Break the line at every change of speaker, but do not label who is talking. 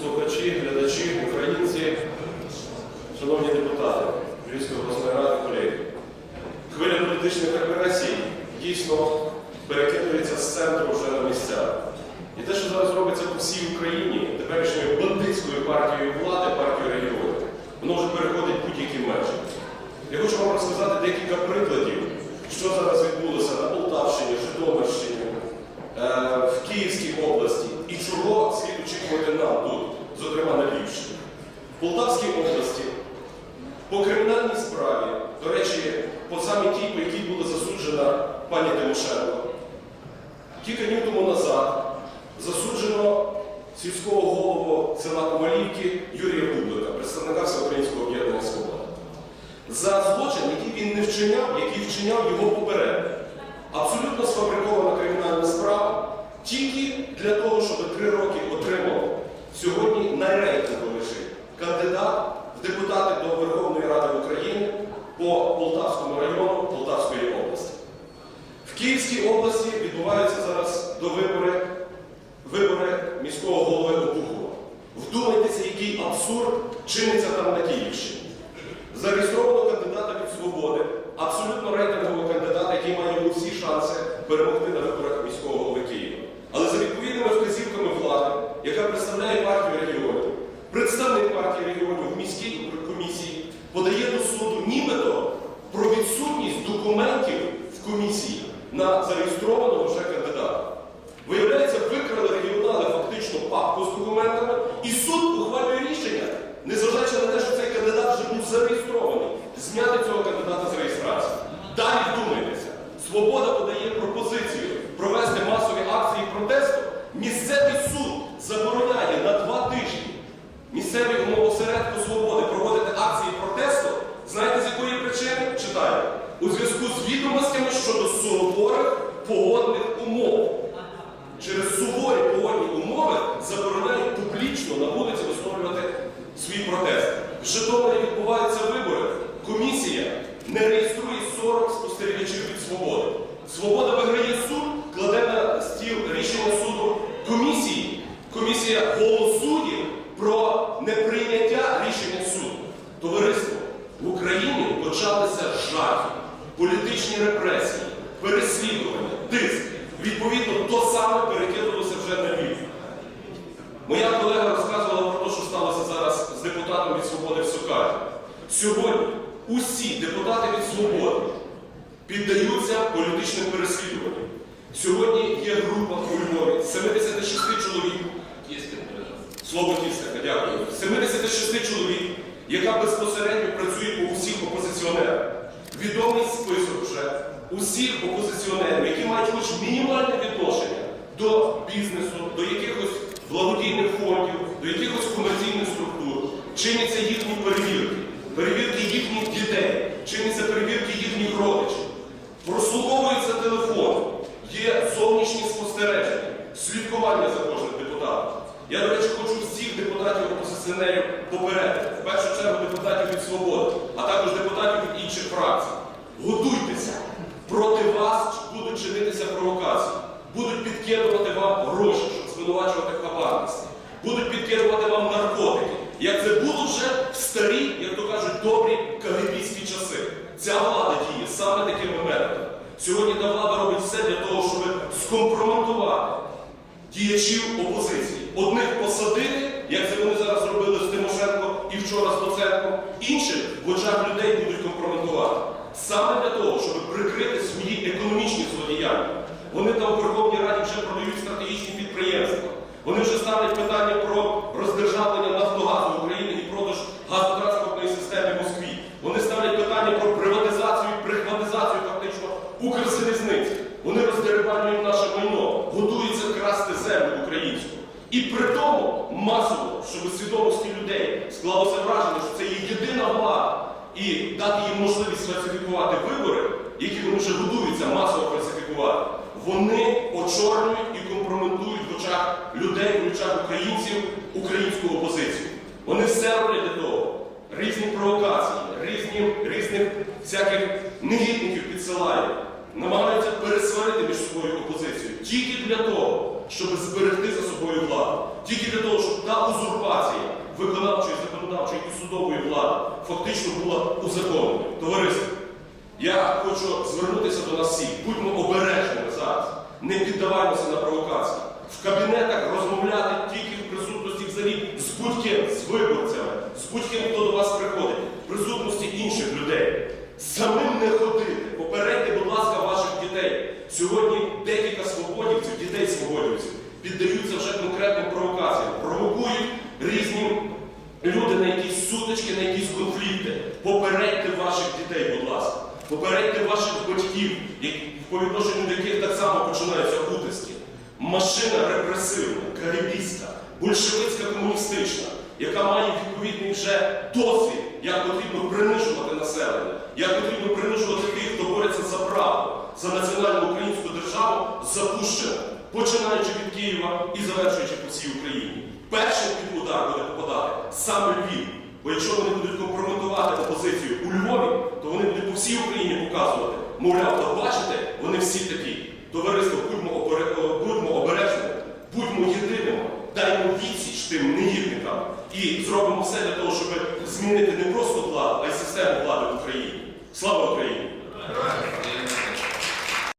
слухачі, глядачі, українці, шановні депутати Львівської обласної ради, колеги. Хвиля політичних репресій дійсно перекидується з центру вже на місця. І те, що зараз робиться по всій Україні, теперішньою бандитською партією влади, партією регіонів, воно вже переходить будь-які межі. Я хочу вам розказати декілька прикладів, що зараз За злочин, який він не вчиняв, який вчиняв його попередник. Абсолютно сфабрикована кримінальна справа тільки для того, щоб три роки отримав сьогодні найрейтинговіший кандидат в депутати до Верховної Ради України по Полтавському району Полтавської області. В Київській області відбуваються зараз до вибори, вибори міського голови Обухова. Вдумайтеся, який абсурд чиниться там на Київщині. Зареєстровано кандидата від свободи, абсолютно рейтингового кандидата, який має усі шанси перемогти на виборах міського голови Києва. Але за відповідними вказівками влади, яка представляє партію регіонів, представник партії регіонів в міській комісії подає до суду нібито про відсутність документів в комісії на зареєстрованого вже кандидата. Виявляється, викрали регіонали фактично папку з документами, і суд ухвалює рішення, незважаючи на те, що цей кандидат вже був зареєстрований, зняти цього кандидата з реєстрації. Далі вдумайтеся, свобода подає пропозицію провести масові акції протесту. Місцевий суд забороняє на два тижні місцевий умовосередку свободи проводити акції протесту. Знаєте, з якої причини? Читаю. У зв'язку з відомостями щодо суворих погодних умов. Через суворі погодні умови забороняють публічно на вулиці висловлювати свій протест. В Житомирі відбуваються вибори. Комісія не реєструє 40 спостерігачів від свободи. Свобода виграє суд, кладе на стіл рішення суду комісії. Комісія голосує про неприйняття рішення суду. Товариство, в Україні почалися жахи, політичні репресії, переслідування, тиск. Відповідно, то саме перекидалося вже на Львів. Моя колега розказувала про те, що сталося зараз з депутатом від свободи в Сокаті. Сьогодні усі депутати від свободи піддаються політичним переслідуванням. Сьогодні є група у Львові з 76 чоловік. Слово тістика, дякую. 76 чоловік, яка безпосередньо працює по усіх опозиціонерах. Відомий список вже усіх опозиціонерів, які мають хоч мінімальне відношення до бізнесу, до якихось благодійних фондів, до якихось комерційних структур, чиняться їхні перевірки, перевірки їхніх дітей, чиняться перевірки їхніх родичів. Прослуховується телефон, є зовнішні спостереження, слідкування за кожним депутатом. Я, до речі, хочу всіх депутатів опозиціонерів попередити, в першу чергу депутатів від свободи, а також депутатів від. Готуйтеся! Проти вас будуть чинитися провокації, будуть підкидувати вам гроші, щоб звинувачувати в хабарності, будуть підкидувати вам наркотики. Як це було вже в старі, як то кажуть, добрі кагибійські часи. Ця влада діє саме такими методами. Сьогодні та влада робить все для того, щоб скомпрометувати діячів опозиції. Одних посадити, як це вони зараз робили з Тимошенко і вчора з Доценком, інших в очах людей будуть компрометувати. Саме для того, щоб прикрити свої економічні злодіяння. Вони там в Верховній Раді вже продають стратегічні підприємства. Вони вже ставлять питання про роздержавлення Нафтогазу України і продаж газотранспортної системи в Москві. Вони ставлять питання про приватизацію і прихватизацію фактично Укрзалізниці. Вони роздерибанюють наше майно, готуються красти землю українську. І при тому масово, щоб у свідомості людей склалося враження, що це є єдина влада, і дати їм можливість фальсифікувати вибори, які вони вже готуються масово фальсифікувати, вони очорнюють і компрометують в очах людей, в очах українців українську опозицію. Вони все роблять для того. Різні провокації, різні, різних всяких негідників підсилають, намагаються пересварити між собою опозицію тільки для того, щоб зберегти за собою владу. Тільки для того, щоб та узурпація виконавчої, законодавчої і судової влади фактично була узаконена. Товариство, я хочу звернутися до нас всіх. Будьмо обережними зараз. Не піддаваймося на провокації. В кабінетах розмовляти тільки в присутності взагалі з будь-ким, з виборцями, з будь-ким, хто до вас приходить, в присутності інших людей. Самим не ходити. Попередьте, будь ласка, ваших дітей. Сьогодні декілька свободівців, дітей свободівців, піддаються вже конкретним провокаціям, провокують різні люди на якісь сутички, на якісь конфлікти. Попередьте ваших дітей, будь ласка. Попередьте ваших батьків, по відношенню до яких так само починаються утиски. Машина репресивна, карибійська, большевицька комуністична, яка має відповідний вже досвід, як потрібно принижувати населення, як потрібно принижувати тих, хто бореться за правду, за національну українську державу, запущена, починаючи від Києва і завершуючи по всій Україні. Першим під удар буде саме Львів. Бо якщо вони будуть компрометувати опозицію у Львові, то вони будуть по всій Україні показувати. Мовляв, то бачите, вони всі такі. Товариство, будьмо, опере- о, будьмо обережними, будьмо єдиними, даймо відсіч тим негідникам і зробимо все для того, щоб змінити не просто владу, а й систему влади в Україні. Слава Україні!